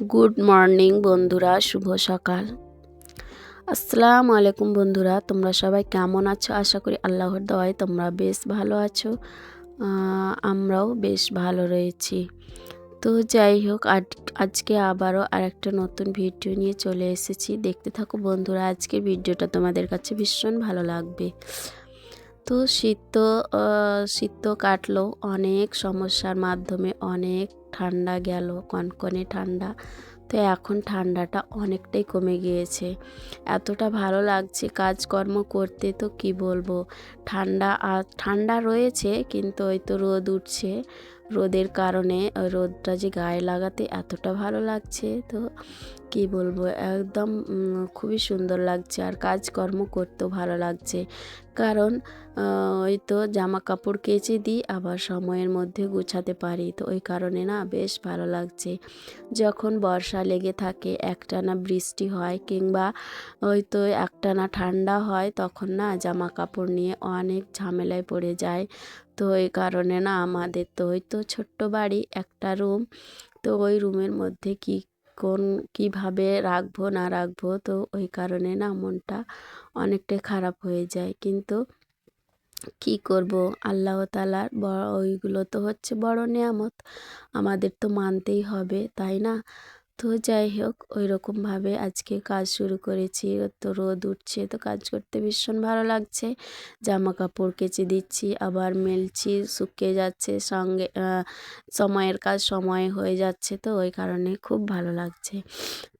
Good morning বন্ধুরা, শুভ সকাল। আসসালামু আলাইকুম বন্ধুরা, তোমরা সবাই কেমন আছো? আশা করি আল্লাহর দোয়ায় তোমরা বেশ ভালো আছো আমরাও বেশ ভালো রয়েছি। তো যাই হোক, আজ- আজকে আবারও আরেকটা নতুন ভিডিও নিয়ে চলে এসেছি। দেখতে থাকো বন্ধুরা, আজকের ভিডিওটা তোমাদের কাছে ভীষণ ভালো লাগবে। তো শীত তো শীত তো কাটলো, অনেক সমস্যার মাধ্যমে অনেক ঠান্ডা গেল, কনকনে ঠান্ডা। তো এখন ঠান্ডাটা অনেকটাই কমে গিয়েছে। এতটা ভালো লাগছে কাজকর্ম করতে, তো কি বলব? ঠান্ডা আর ঠান্ডা রয়েছে, কিন্তু ওই তো রোদ উঠছে। রোদের কারণে রোদটা যে গায়ে লাগাতে এতটা ভালো লাগছে, তো কি বলব? একদম খুবই সুন্দর লাগছে আর কাজকর্ম করতেও ভালো লাগছে। কারণ ওই তো জামা কাপড় কেচে দিই, আবার সময়ের মধ্যে গুছাতে পারি। তো ওই কারণে না বেশ ভালো লাগছে। যখন বর্ষা লেগে থাকে, একটানা বৃষ্টি হয় কিংবা ওই তো একটানা ঠান্ডা হয়, তখন না জামা কাপড় নিয়ে অনেক ঝামেলায় পড়ে যায়। তো এই কারণে না আমাদের তো ওই তো ছোট্ট বাড়ি, একটা রুম। তো ওই রুমের মধ্যে কি কোন কীভাবে রাখব, না রাখব, তো ওই কারণে না মনটা অনেকটাই খারাপ হয়ে যায়। কিন্তু কি করব? আল্লাহ তালার ওইগুলো তো হচ্ছে বড় নিয়ামত। আমাদের তো মানতেই হবে, তাই না? তো যাই হোক ওই রকমভাবে আজকে কাজ শুরু করেছি। তো রোদ উঠছে, তো কাজ করতে ভীষণ ভালো লাগছে। জামা কাপড় কেচে দিচ্ছি, আবার মেলছি, শুকিয়ে যাচ্ছে, সঙ্গে সময়ের কাজ সময় হয়ে যাচ্ছে, তো ওই কারণে খুব ভালো লাগছে।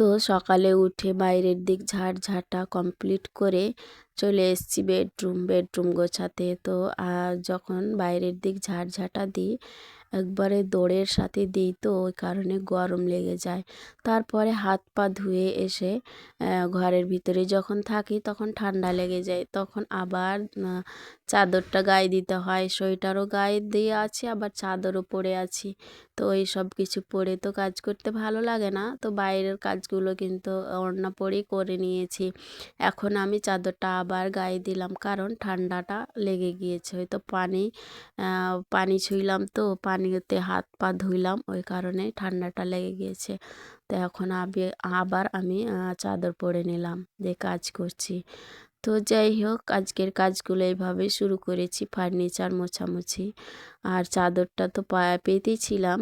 তো সকালে উঠে বাইরের দিক ঝাড় ঝাঁটা কমপ্লিট করে চলে এসেছি বেডরুম বেডরুম গোছাতে। তো যখন বাইরের দিক ঝাড় ঝাঁটা দিই, একবারে দৌড়ের সাথে দিই তো, ওই কারণে গরম লেগে যায়। তারপরে হাত পা ধুয়ে এসে ঘরের ভিতরে যখন থাকি তখন ঠান্ডা লেগে যায়। তখন আবার চাদরটা গায়ে দিতে হয়, সোয়েটারও গায়ে দিয়ে আছি, আবার চাদরও পরে আছি। তো এই সব কিছু পরে তো কাজ করতে ভালো লাগে না। তো বাইরের কাজগুলো কিন্তু ওড়না পরেই করে নিয়েছি। এখন আমি চাদরটা আবার গায়ে দিলাম, কারণ ঠান্ডাটা লেগে গিয়েছে। হয়তো পানি পানি ছুঁইলাম তো, পানিতে হাত পা ধুইলাম, ওই কারণে ঠান্ডাটা লেগে গিয়েছে। তো এখন আবে, আবার আমি চাদর পরে নিলাম যে কাজ করছি। তো যাই হোক, আজকের কাজগুলো এইভাবে শুরু করেছি, ফার্নিচার মোছামুছি। আর চাদরটা তো পেতেছিলাম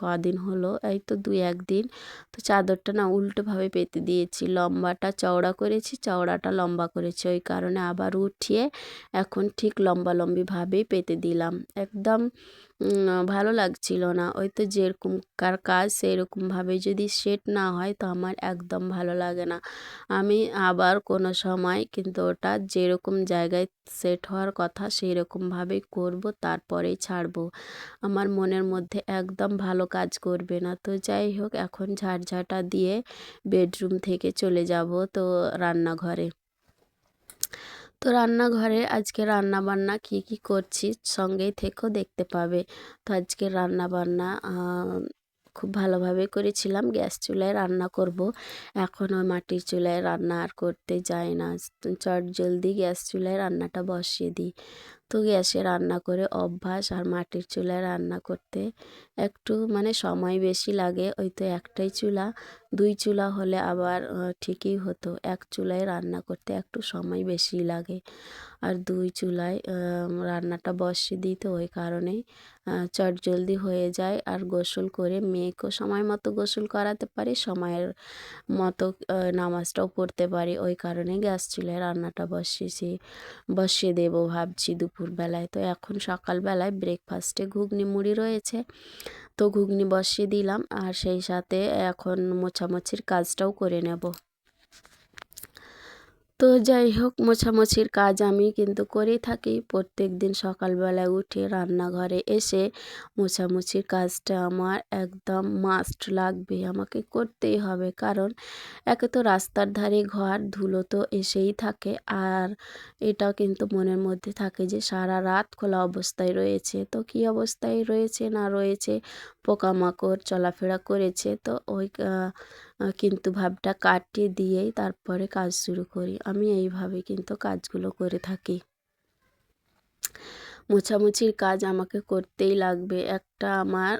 কদিন হলো, এই তো দুই একদিন তো চাদরটা না উল্টোভাবে পেতে দিয়েছি, লম্বাটা চওড়া করেছি, চওড়াটা লম্বা করেছি। ওই কারণে আবার উঠিয়ে এখন ঠিক লম্বা লম্বিভাবেই পেতে দিলাম। একদম ভালো লাগছিল না। ওই তো যেরকম কার কাজ সেরকমভাবে যদি সেট না হয় তো আমার একদম ভালো লাগে না। আমি আবার কোনো সময় কিন্তু ওটা যেরকম জায়গায় সেট হওয়ার কথা সেই রকমভাবেই করব, তারপরেই ছাড়বো। আমার মনের মধ্যে একদম ভালো কাজ করবে না। তো যাই হোক, এখন ঝাড়ঝাঁটা দিয়ে বেডরুম থেকে চলে যাব তো রান্নাঘরে। তো রান্নাঘরে আজকে রান্না বান্না কি কি করছি সঙ্গেই থেকেও দেখতে পাবে। তো আজকে রান্না বান্না খুব ভালোভাবে করেছিলাম। গ্যাস চুলায় রান্না করব। এখন ওই মাটির চুলায় রান্না আর করতে যায় না। চট জলদি গ্যাস চুলায় রান্নাটা বসিয়ে দিই। তো গ্যাসে রান্না করে অভ্যাস আর মাটির চুলায় রান্না করতে একটু মানে সময় বেশি লাগে। ওই তো একটাই চুলা, দুই চুলা হলে আবার ঠিকই হতো। এক চুলায় রান্না করতে একটু সময় বেশি লাগে। আর দুই চুলায় রান্নাটা বসিয়ে দিই তো ওই কারণেই চট জলদি হয়ে যায়। আর গোসল করে মেয়েকেও সময় মতো গোসল করাতে পারি, সময়ের মতো নামাজটাও পড়তে পারি। ওই কারণে গ্যাস চুলায় রান্নাটা বসিয়েছি, বসিয়ে দেবো ভাবছি দুপুরবেলায়। তো এখন সকালবেলায় ব্রেকফাস্টে ঘুগনি মুড়ি রয়েছে। তো ঘুগনি বসিয়ে দিলাম আর সেই সাথে এখন মোছামুছির কাজটাও করে নেব। তো যাই হোক, মোছামুছির কাজ আমি কিন্তু করেই থাকি। প্রত্যেক দিন সকালবেলায় উঠে রান্নাঘরে এসে মোছামুছির কাজটা আমার একদম মাস্ট লাগবে, আমাকে করতেই হবে। কারণ একে তো রাস্তার ধারে ঘর, ধুলো তো এসেই থাকে। আর এটাও কিন্তু মনের মধ্যে থাকে যে সারা রাত খোলা অবস্থায় রয়েছে। তো কী অবস্থায় রয়েছে না রয়েছে, পোকামাকড়, চলাফেরা করেছে, তো ওই কিন্তু ভাবটা কাটিয়ে দিয়েই তারপরে কাজ শুরু করি। আমি এইভাবে কিন্তু কাজগুলো করে থাকি। মোছামুছির কাজ আমাকে করতেই লাগবে। একটা আমার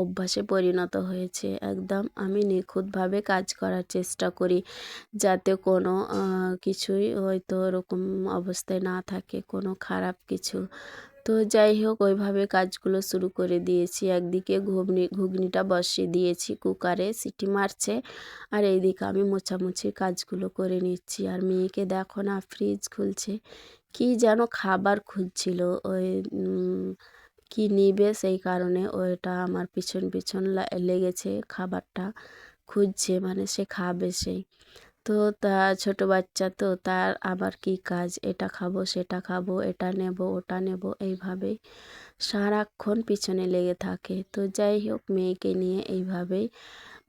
অভ্যাসে পরিণত হয়েছে। একদম আমি নিখুঁতভাবে কাজ করার চেষ্টা করি। যাতে কোনো কিছুই হয়তো ওরকম অবস্থায় না থাকে, কোনো খারাপ কিছু তো যাই হোক, ওইভাবে কাজগুলো শুরু করে দিয়েছি। একদিকে ঘুগনি, ঘুগনিটা বসিয়ে দিয়েছি কুকারে, সিটি মারছে। আর এইদিকে আমি মোছামুছির কাজগুলো করে নিচ্ছি। আর মেয়েকে দেখো না, ফ্রিজ খুলছে। কি যেন খাবার খুঁজছিল। ওই কি নিবে সেই কারণে ওইটা আমার পিছন পিছন লেগেছে, খাবারটা খুঁজছে। মানে সে খাবে সেই। তো তা ছোট বাচ্চা তো, তার আবার কি কাজ? এটা খাব, সেটা খাব, এটা নেব, ওটা নেব, এইভাবেই সারাক্ষণ পিছনে লেগে থাকে। তো যাই হোক, মেয়েকে নিয়ে এইভাবেই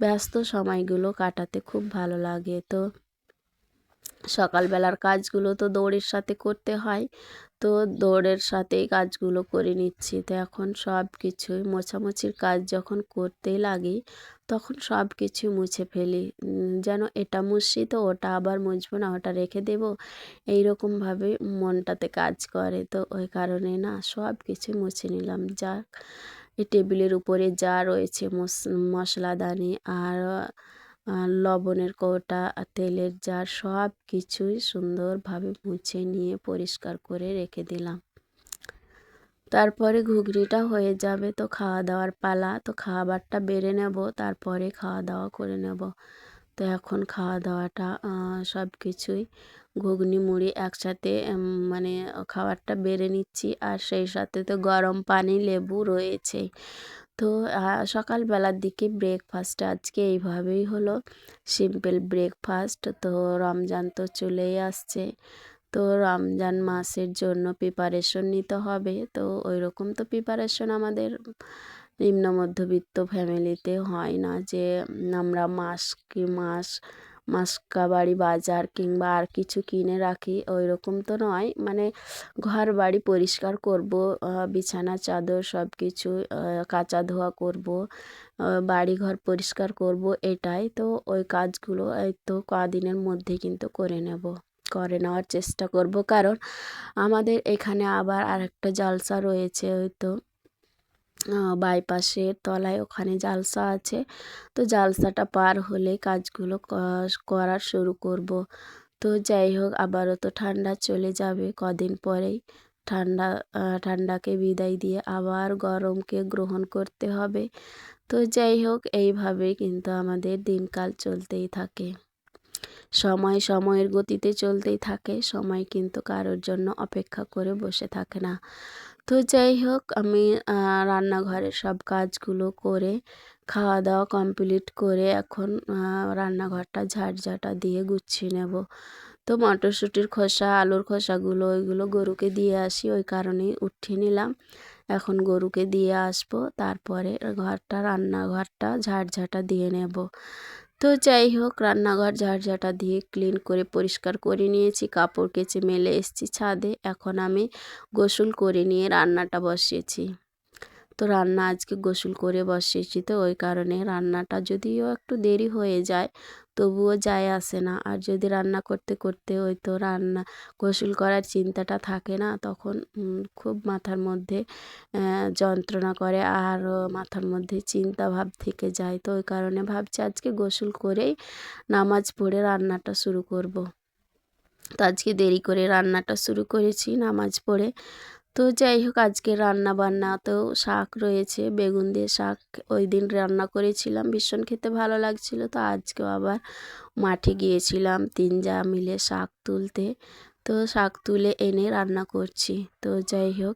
ব্যস্ত সময়গুলো কাটাতে খুব ভালো লাগে। তো সকালবেলার কাজগুলো তো দৌড়ের সাথে করতে হয়। তো দৌড়ের সাথেই কাজগুলো করে নিচ্ছি। তো এখন সব কিছুই মোছামুছির কাজ যখন করতেই লাগি, তখন সব কিছু মুছে ফেলি। যেন এটা মুছছি তো ওটা আবার মুছবো না, ওটা রেখে দেবো, এইরকমভাবে মনটাতে কাজ করে। তো ওই কারণে না সব কিছু মুছে নিলাম। যা এই টেবিলের উপরে যা রয়েছে মশলাদানি আর লবণের কৌটা, তেলের জার সব কিছুই সুন্দরভাবে মুছে নিয়ে পরিষ্কার করে রেখে দিলাম। তারপরে ঘুগনিটা হয়ে যাবে তো খাওয়া দাওয়ার পালা, তো খাবারটা বেড়ে নেব, তারপরে খাওয়া দাওয়া করে নেব। তো এখন খাওয়া দাওয়াটা সব কিছুই ঘুগনি, মুড়ি একসাথে মানে খাবারটা বেড়ে নিচ্ছি, আর সেই সাথে তো গরম পানি, লেবু রয়েছে। তো সকালবেলার দিকে ব্রেকফাস্ট আজকে এইভাবেই হলো। সিম্পল ব্রেকফাস্ট তো রমজান তো চলেই আসছে। তো রমজান মাসের জন্য প্রিপারেশন নিতে হবে। তো ওই রকম তো প্রিপারেশন আমাদের নিম্ন মধ্যবিত্ত ফ্যামিলিতে হয় না যে, আমরা মাস কি মাস মাসকাবাড়ি বাজার কিংবা আর কিছু কিনে রাখি ওই রকম তো নয়। মানে ঘর বাড়ি পরিষ্কার করব বিছানা, চাদর সব কিছু কাচা ধোয়া করব বাড়ি ঘর পরিষ্কার করব, এটাই তো ওই কাজগুলো, এই তো কদিনের মধ্যে কিন্তু করে নেব, করে নেওয়ার চেষ্টা করব। কারণ আমাদের এখানে আবার আরেকটা জলসা রয়েছে, ওই তো বাইপাসের তলায় ওখানে জালসা আছে। তো জালসাটা পার হলে কাজগুলো করা শুরু করব। তো যাই হোক, আবারও তো ঠান্ডা চলে যাবে কদিন পরেই। ঠান্ডা ঠান্ডাকে বিদায় দিয়ে আবার গরমকে গ্রহণ করতে হবে। তো যাই হোক, এইভাবেই কিন্তু আমাদের দিনকাল চলতেই থাকে। সময় সময়ের গতিতে চলতেই থাকে। সময় কিন্তু কারোর জন্য অপেক্ষা করে বসে থাকে না। তো যাই হোক, আমি রান্নাঘরের সব কাজগুলো করে খাওয়া দাওয়া কমপ্লিট করে এখন রান্নাঘরটা ঝাড়ঝাটা দিয়ে গুছিয়ে নেব। তো মটরশুঁটির খোসা, আলুর খোসাগুলো, ওইগুলো গরুকে দিয়ে আসি, ওই কারণেই উঠিয়ে নিলাম। এখন গরুকে দিয়ে আসব, তারপরে ঘরটা, রান্নাঘরটা ঝাড়ঝাটা দিয়ে নেব। তো যাই হোক, রান্নাঘর ঝাড়ঝাটা দিয়ে ক্লিন করে পরিষ্কার করে নিয়েছি, কাপড় কেচে মেলে এসেছি ছাদে, এখন আমি গোসল করে নিয়ে রান্নাটা বসিয়েছি। তো রান্না আজকে গোসল করে বসিয়েছি তো, ওই কারণে রান্নাটা যদিও একটু দেরি হয়ে যায় তবুও যায় আসে না আর যদি রান্না করতে করতে ওই তো রান্না, গোসল করার চিন্তাটা থাকে না, তখন খুব মাথার মধ্যে যন্ত্রণা করে আর মাথার মধ্যে চিন্তা ভাব থেকে যায় তো ওই কারণে ভাবছি আজকে গোসল করেই নামাজ পড়ে রান্নাটা শুরু করব। তো আজকে দেরি করে রান্নাটা শুরু করেছি, নামাজ পড়ে তো যাই হোক, আজকে রান্না বান্না তো শাক রয়েছে, বেগুন দিয়ে শাক ওই দিন রান্না করেছিলাম, ভীষণ খেতে ভালো লাগছিল। তো আজকে আবার মাঠে গিয়েছিলাম, তিন যা মিলে শাক তুলতে। তো শাক তুলে এনে রান্না করছি। তো যাই হোক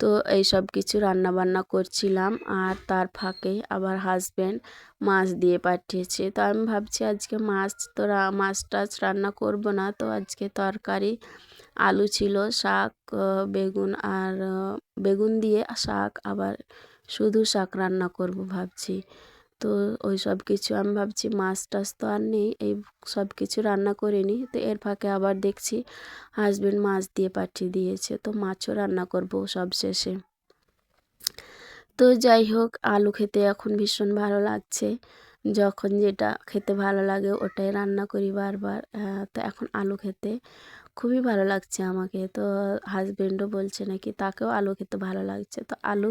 তো এই সব কিছু রান্নাবান্না করছিলাম আর তার ফাঁকে আবার হাজব্যান্ড মাছ দিয়ে পাঠিয়েছে। তো আমি ভাবছি আজকে মাছ তো মাছ টাছ রান্না করব না। তো আজকে তরকারি, আলু ছিল, শাক বেগুন আর বেগুন দিয়ে শাক, আবার শুধু শাক রান্না করব ভাবছি। তো ওই সব কিছু আমি ভাবছি মাছ টাছ তো আর নেই, এই সব কিছু রান্না করে নিই। তো এর ফাঁকে আবার দেখছি হাজব্যান্ড মাছ দিয়ে পাঠিয়ে দিয়েছে, তো মাছও রান্না করব সব শেষে। তো যাই হোক, আলু খেতে এখন ভীষণ ভালো লাগছে। যখন যেটা খেতে ভালো লাগে ওটাই রান্না করি বারবার। তো এখন আলু খেতে খুবই ভালো লাগছে আমাকে। তো হাজব্যান্ডও বলছে নাকি তাকেও আলু খেতে ভালো লাগছে। তো আলু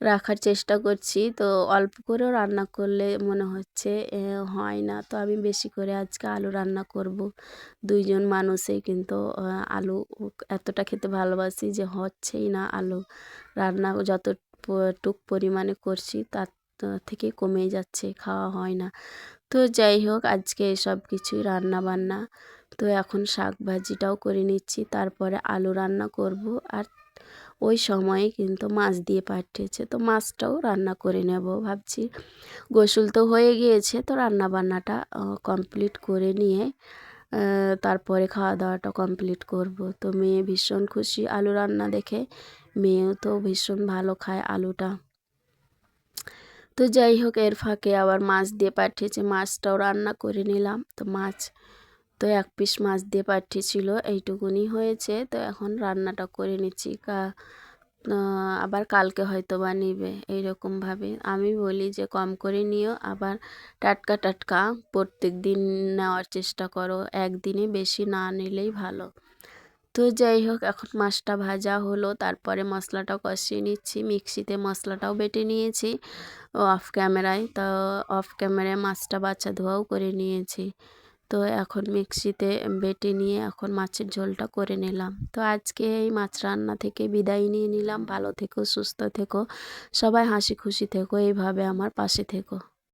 রাখার চেষ্টা করছি। তো অল্প করেও রান্না করলে মনে হচ্ছে হয় না। তো আমি বেশি করে আজকে আলু রান্না করব। দুইজন মানুষেই কিন্তু আলু এতটা খেতে ভালোবাসি যে হচ্ছেই না আলু রান্না। যত টুক পরিমাণে করছি তার থেকে কমে যাচ্ছে, খাওয়া হয় না। তো যাই হোক, আজকে এসব কিছুই রান্না বান্না। তো এখন শাক ভাজিটাও করে নিচ্ছি, তারপরে আলু রান্না করব। আর ওই সময়ে কিন্তু মাছ দিয়ে পাঠিয়েছে। তো মাছটাও রান্না করে নেব ভাবছি। গোসল তো হয়ে গিয়েছে, তো রান্না বান্নাটা কমপ্লিট করে নিয়ে তারপরে খাওয়া দাওয়াটা কমপ্লিট করব। তো মেয়ে ভীষণ খুশি, আলু রান্না দেখে মেয়েও তো ভীষণ ভালো খায় আলুটা। তো যাই হোক, এর ফাঁকে আবার মাছ দিয়ে পাঠিয়েছে, মাছটাও রান্না করে নিলাম। তো মাছ তো এক পিস মাছ দিয়ে পাঠিয়েছিল, এইটুকুনি হয়েছে। তো এখন রান্নাটা করে নিচ্ছি। কা আবার কালকে হয়তো বা নিবে, এইরকমভাবে। আমি বলি যে কম করে নিও, আবার টাটকা টাটকা প্রত্যেক দিন নেওয়ার চেষ্টা করো, একদিনে বেশি না নিলেই ভালো। তো যাই হোক, এখন মাছটা ভাজা হলো, তারপরে মশলাটা কষিয়ে নিচ্ছি। মিক্সিতে মশলাটাও বেটে নিয়েছি অফ ক্যামেরায়। তো অফ ক্যামেরায় মাছটা বাচ্চা ধোয়াও করে নিয়েছি। তো এখন মিক্সিতে বেটে নিয়ে এখন মাছের ঝোলটা করে নিলাম। তো আজকে এই মাছ রান্না থেকে বিদায় নিয়ে নিলাম। ভালো থেকো, সুস্থ থেকো, সবাই হাসি খুশি থেকো, এইভাবে আমার পাশে থেকো।